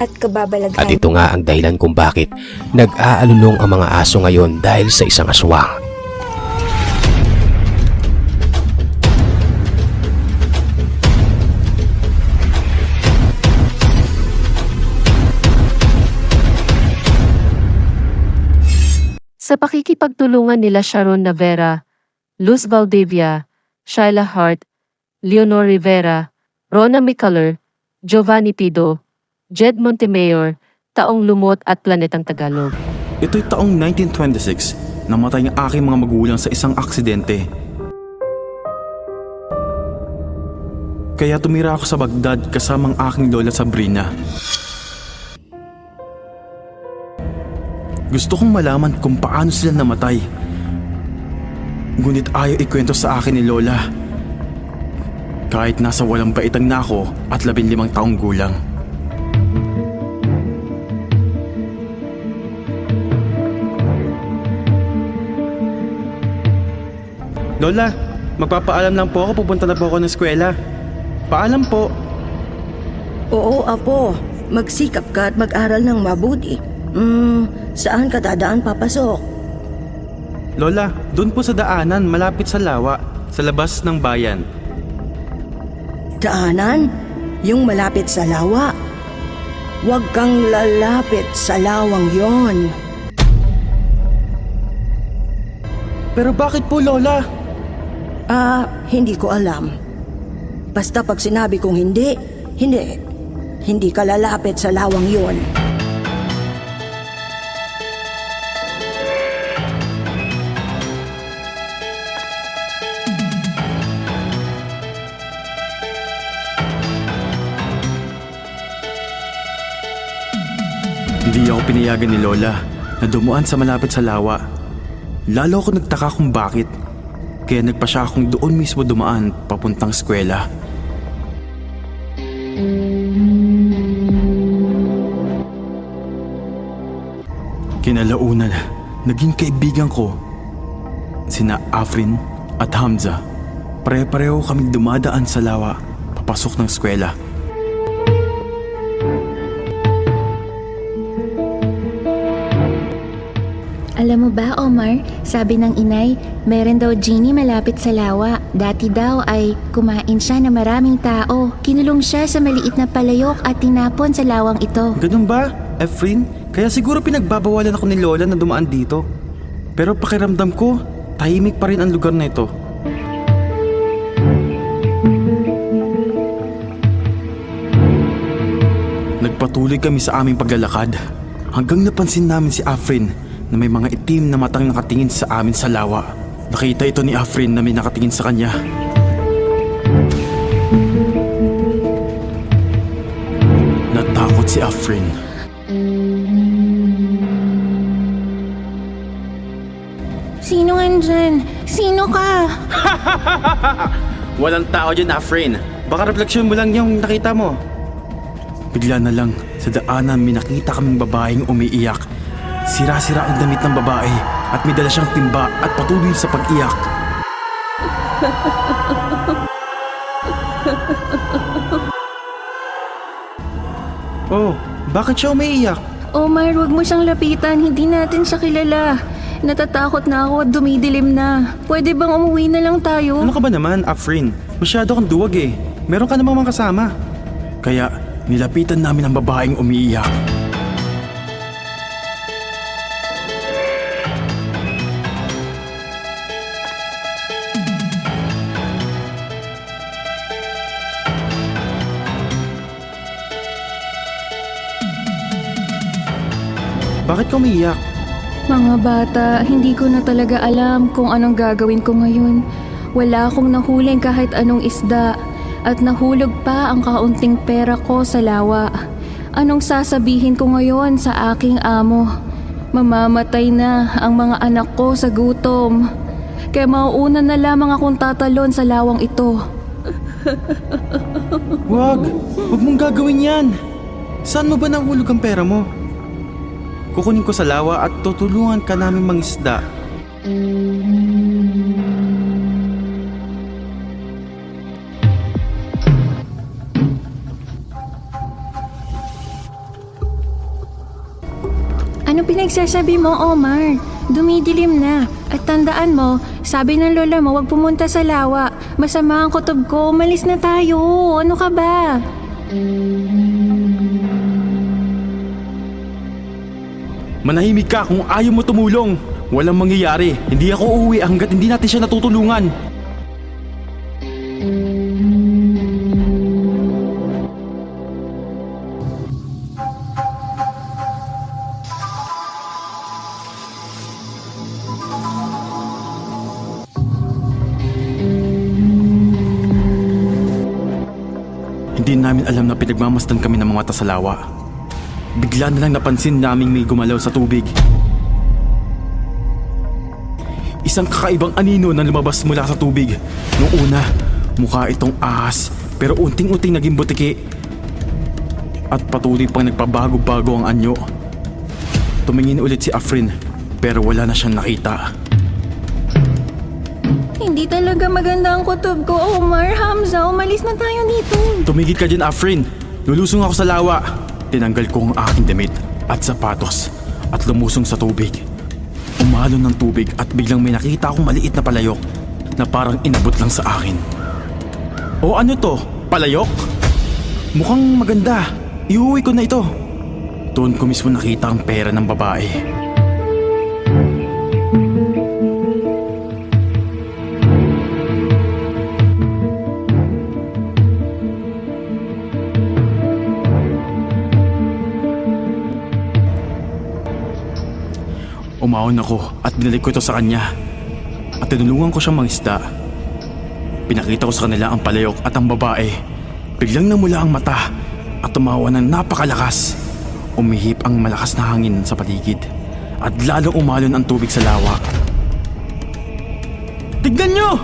at kababalaghan. At ito nga ang dahilan kung bakit nag-aalulong ang mga aso ngayon dahil sa isang aswang. Sa pakikipagtulungan nila Sharon Navera, Luz Valdivia, Shyla Hart, Leonor Rivera, Rona Micaler, Giovanni Pido, Jed Montemayor, Taong Lumot at Planetang Tagalog. Ito'y taong 1926, namatay ang aking mga magulang sa isang aksidente. Kaya tumira ako sa Baghdad kasamang aking lola Sabrina. Gusto kong malaman kung paano sila namatay. Ngunit ayaw ikwento sa akin ni Lola. Kahit nasa walang baitang na ako at labinlimang taong gulang. Lola, magpapaalam lang po ako pupunta na po ako ng eskwela. Paalam po. Oo, apo. Magsikap ka at mag-aral ng mabuti. Hmm, saan ka dadaan papasok? Lola, doon po sa daanan malapit sa lawa, sa labas ng bayan. Daanan? Yung malapit sa lawa? Huwag kang lalapit sa lawang yon. Pero bakit po, Lola? Ah, hindi ko alam. Basta pag sinabi kong hindi, hindi. Hindi ka lalapit sa lawang yon. Hindi ako pinayagan ni Lola na dumuan sa malapit sa lawa. Lalo ako nagtaka kung bakit. Kaya nagpa siya akong doon mismo dumaan papuntang eskwela. Kinalaunan, naging kaibigan ko sina Afrin at Hamza. Pare-pareho kaming dumadaan sa lawa papasok ng eskwela. Alam mo ba, Omar, sabi ng inay, meron daw genie malapit sa lawa. Dati daw ay kumain siya ng maraming tao. Kinulong siya sa maliit na palayok at tinapon sa lawang ito. Ganun ba, Efrin? Kaya siguro pinagbabawalan ako ni Lola na dumaan dito. Pero pakiramdam ko, tahimik pa rin ang lugar na ito. Nagpatuloy kami sa aming paglalakad hanggang napansin namin si Afrin na may mga itim na matang nakatingin sa amin sa lawa. Nakita ito ni Afrin na may nakatingin sa kanya. Natakot si Afrin. Sino nga dyan? Sino ka? Walang tao dyan, Afrin. Baka refleksyon mo lang yung nakita mo. Bigla na lang, sa daanan may nakita kaming babaeng umiiyak. Sira-sira ang damit ng babae at may dala siyang timba at patuloy sa pag-iyak. oh, bakit siya umiiyak? Omar, wag mo siyang lapitan. Hindi natin siya kilala. Natatakot na ako at dumidilim na. Pwede bang umuwi na lang tayo? Ano ka ba naman, Afrin? Masyado kang duwag eh. Meron ka namang mga kasama. Kaya, nilapitan namin ang babaeng umiiyak. Bakit ka umiiyak? Mga bata, hindi ko na talaga alam kung anong gagawin ko ngayon. Wala akong nahuling kahit anong isda at nahulog pa ang kaunting pera ko sa lawa. Anong sasabihin ko ngayon sa aking amo? Mamamatay na ang mga anak ko sa gutom. Kaya mauuna na lamang akong tatalon sa lawang ito. Wag! Huwag mong gagawin yan! Saan mo ba nahulog ang pera mo? Kukunin ko sa lawa at tutulungan ka namin mangisda. Ano pinagsasabi mo, Omar? Dumidilim na. At tandaan mo, sabi ng lola mo, huwag pumunta sa lawa. Masama ang kutob ko, umalis na tayo. Ano ka ba? Manahimik ka kung ayaw mo tumulong. Walang mangyayari. Hindi ako uuwi hanggat hindi natin siya natutulungan. Hindi namin alam na pinagmamasdan kami ng mga mata sa lawa. Bigla na lang napansin naming may gumalaw sa tubig. Isang kakaibang anino na lumabas mula sa tubig. Noong una, mukha itong ahas pero unting-unting naging butiki. At patuloy pang nagpabago-bago ang anyo. Tumingin ulit si Afrin pero wala na siyang nakita. Hindi talaga maganda ang kutob ko, Omar. Hamza, umalis na tayo dito. Tumigil ka dyan, Afrin. Lulusong ako sa lawa. Tinanggal ko ang aking damit at sapatos at lumusong sa tubig. Umalon ng tubig at biglang may nakita akong maliit na palayok na parang inabot lang sa akin. O ano to? Palayok? Mukhang maganda. Iuwi ko na ito. Doon ko mismo nakita ang pera ng babae. Umahon ako at binalik ko ito sa kanya. At tinulungan ko siyang mangisda. Pinakita ko sa kanila ang palayok at ang babae. Biglang namula ang mata at tumawa ng napakalakas. Umihip ang malakas na hangin sa paligid at lalong umalon ang tubig sa lawa. Tignan nyo!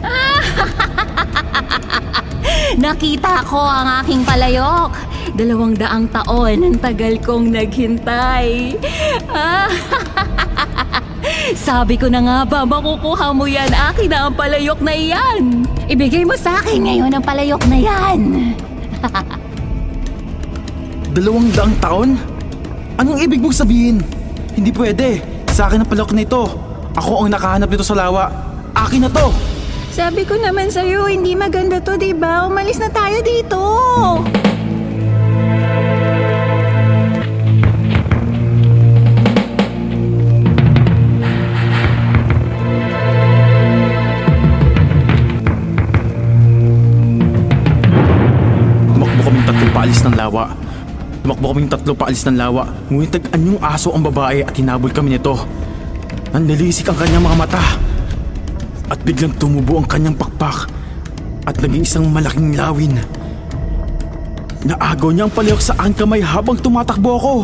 Nakita ko ang aking palayok. Dalawang daang taon ang tagal kong naghintay. Ah, Sabi ko na nga ba, makukuha mo yan. Akin na ang palayok na iyan. Ibigay mo sa akin ngayon ang palayok na yan. Dalawang daang taon? Anong ibig mong sabihin? Hindi pwede. Sa akin ang palok na ito. Ako ang nakahanap nito sa lawa. Akin na to! Sabi ko naman sa'yo, hindi maganda to, di ba? Umalis na tayo dito. Lawa. Tumakbo kaming tatlo paalis ng lawa. Ngunit nag-anyong aso ang babae at hinabol kami nito. Nanlilisik ang kanyang mga mata. At biglang tumubo ang kanyang pakpak. At naging isang malaking lawin. Naagaw niya ang palayok sa aking kamay habang tumatakbo ako.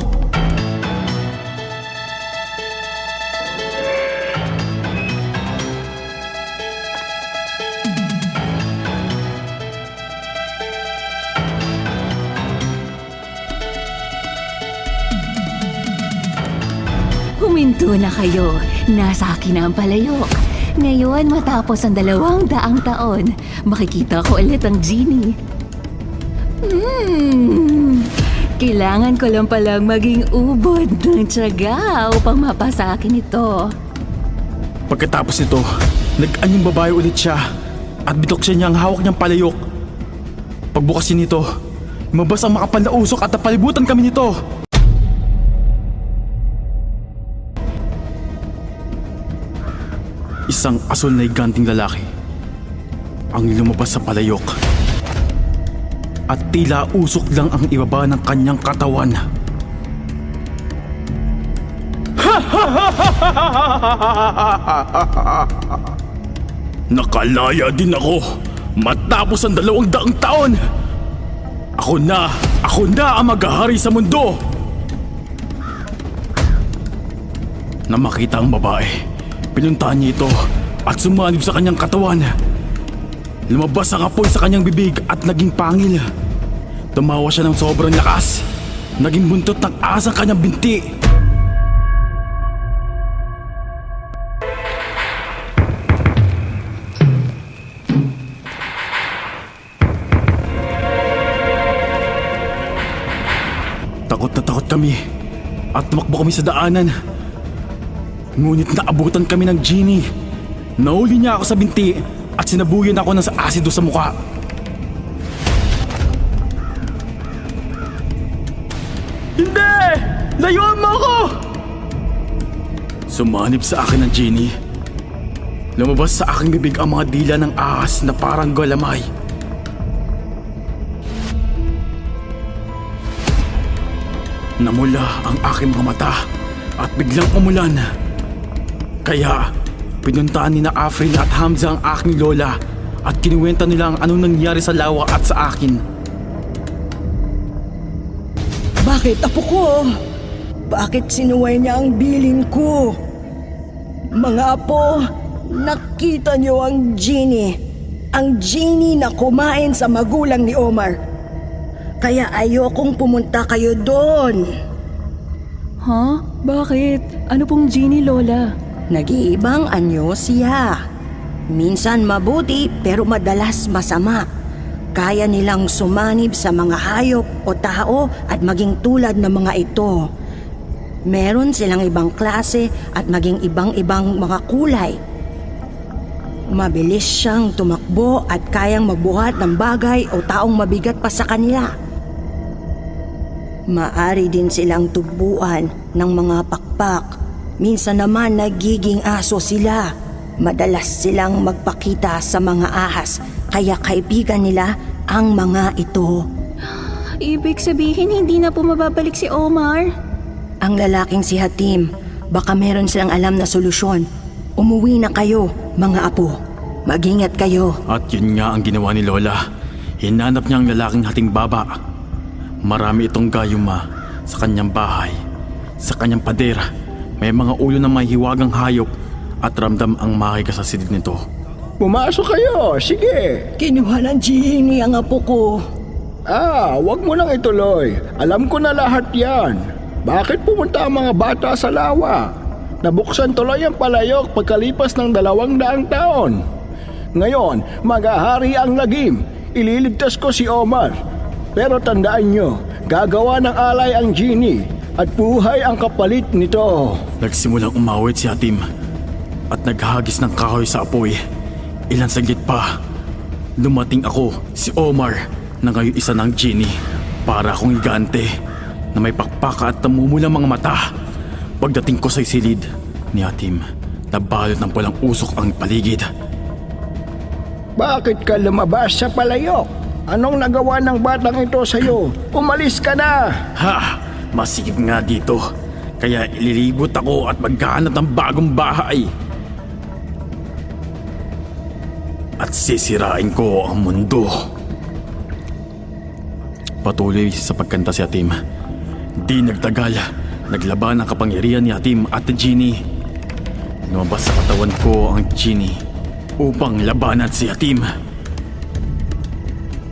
Huminto na kayo. Nasa akin na ang palayok. Ngayon, matapos ang dalawang daang taon, makikita ko ulit ang genie. Hmm, kailangan ko lang palang maging ubod ng tiyaga upang mapasa akin ito. Pagkatapos nito, nag-anyong babae ulit siya at binuksan niya ang hawak niyang palayok. Pagbukas niya nito, mabas ang makapal na usok at napalibutan kami nito. Isang asul na iganting lalaki ang lumabas sa palayok. At tila usok lang ang ibaba ng kanyang katawan. Nakalaya din ako matapos ang dalawang daang taon. Ako na, Ako na ang maghahari sa mundo! Na makita ang babae, pinuntahan niya ito at sumanib sa kanyang katawan. Lumabas ang apoy sa kanyang bibig at naging pangil. Tumawa siya ng sobrang lakas. Naging buntot ng asa ang kanyang binti. Takot na takot kami at tumakbo kami sa daanan. Ngunit naabutan kami ng genie. Nahuli niya ako sa binti at sinabuyan ako ng sa asido sa mukha. Hindi! Layuan mo ako! Sumanib sa akin ng genie. Lumabas sa aking bibig ang mga dila ng ahas na parang galamay. Namula ang aking mga mata at biglang umulan. Kaya, pinuntaan ni na Afrin at Hamza ang aking lola at kinuwenta nila ang anong nangyari sa lawa at sa akin. Bakit, apo ko? Bakit sinuway niya ang bilin ko? Mga apo, nakita niyo ang genie. Ang genie na kumain sa magulang ni Omar. Kaya ayokong pumunta kayo doon. Ha? Bakit? Ano pong genie, Lola? Nag-iibang anyo siya. Minsan mabuti pero madalas masama. Kaya nilang sumanib sa mga hayop o tao at maging tulad ng mga ito. Meron silang ibang klase at maging ibang-ibang mga kulay. Mabilis siyang tumakbo at kayang magbuhat ng bagay o taong mabigat pa sa kanila. Maari din silang tubuan ng mga pakpak. Minsan naman nagiging aso sila. Madalas silang magpakita sa mga ahas kaya kaibigan nila ang mga ito. Ibig sabihin, hindi na po mababalik si Omar? Ang lalaking si Hatim, baka meron silang alam na solusyon. Umuwi na kayo, mga apo. Magingat kayo. At yun nga ang ginawa ni Lola. Hinanap niya ang lalaking hating baba. Marami itong gayuma sa kanyang bahay. Sa kanyang pader, may mga ulo na may hiwagang hayop at ramdam ang makikasasid nito. Pumasok kayo, sige. Kinuha ng genie ang apo ko. Ah, wag mo nang ituloy. Alam ko na lahat yan. Bakit pumunta ang mga bata sa lawa? Nabuksan tuloy ang palayok pagkalipas ng dalawang daang taon. Ngayon, maghahari ang lagim. Ililigtas ko si Omar. Pero tandaan nyo, gagawa ng alay ang genie at buhay ang kapalit nito. Nagsimulang umawit si Hatim at naghagis ng kahoy sa apoy. Ilan saglit pa, dumating ako, si Omar, na ngayon isa ng genie. Para akong higante na may pakpaka at namumulang mga mata. Pagdating ko sa silid ni Hatim, nabalot ng pulang usok ang paligid. Bakit ka lumabas sa palayok? Anong nagawa ng batang ito sa'yo? Umalis ka na! Ha! Masikip nga dito. Kaya ililibot ako at maghanap ng bagong bahay. At sisirain ko ang mundo. Patuloy sa pagkanta si Atim. Di nagtagal, naglaban ang kapangyarihan ni Atim at ni Genie. Lumabas sa katawan ko ang Genie upang labanan si Atim.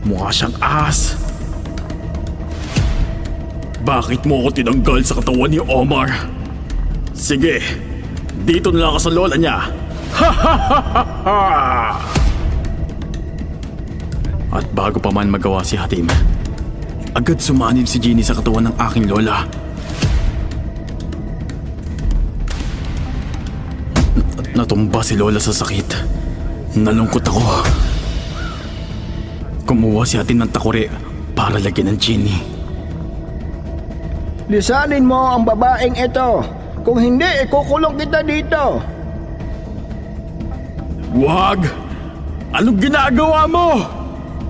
Mukha siyang ahas. Bakit mo ako tinanggal sa katawan ni Omar? Sige, dito na lang ako sa lola niya. At bago pa man magawa si Hatim, agad sumanib si Ginny sa katawan ng aking lola. At natumba si lola sa sakit. Nalungkot ako. Kumuha si Hatim ng takore para lagyan ng Ginny. Lisanin mo ang babaeng ito. Kung hindi, ikukulong kita dito. Wag! Anong ginagawa mo?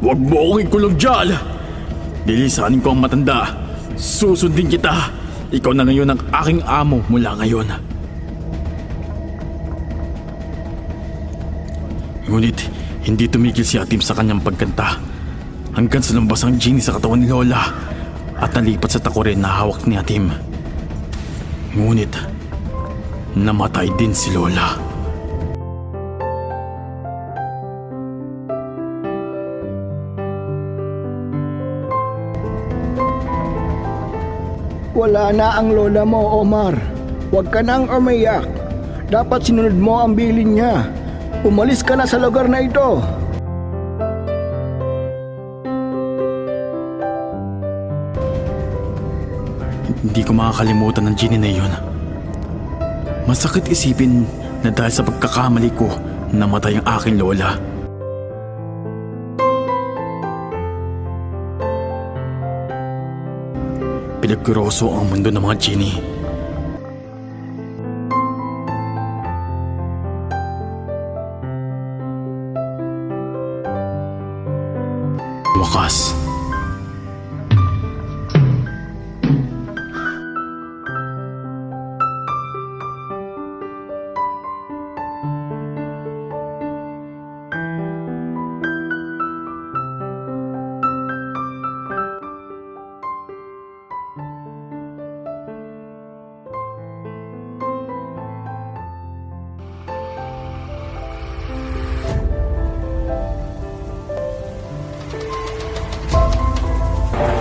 Wag mo akong ikulong dyan! Lilisanin ko ang matanda. Susundin kita. Ikaw na ngayon ang aking amo mula ngayon. Ngunit, hindi tumigil si Atim sa kanyang pagkanta. Hanggang sa lumabas ang genie sa katawan ni Lola. At nalipat sa takurin na hawak ni Atim. Ngunit, namatay din si Lola. Wala na ang lola mo, Omar. Huwag ka nang umiyak. Dapat sinunod mo ang bilin niya. Umalis ka na sa lugar na ito. Hindi ko makakalimutan ng genie na yun. Masakit isipin na dahil sa pagkakamali ko, namatay ang aking lola. Pinagkuroso ang mundo ng mga genie. Wakas.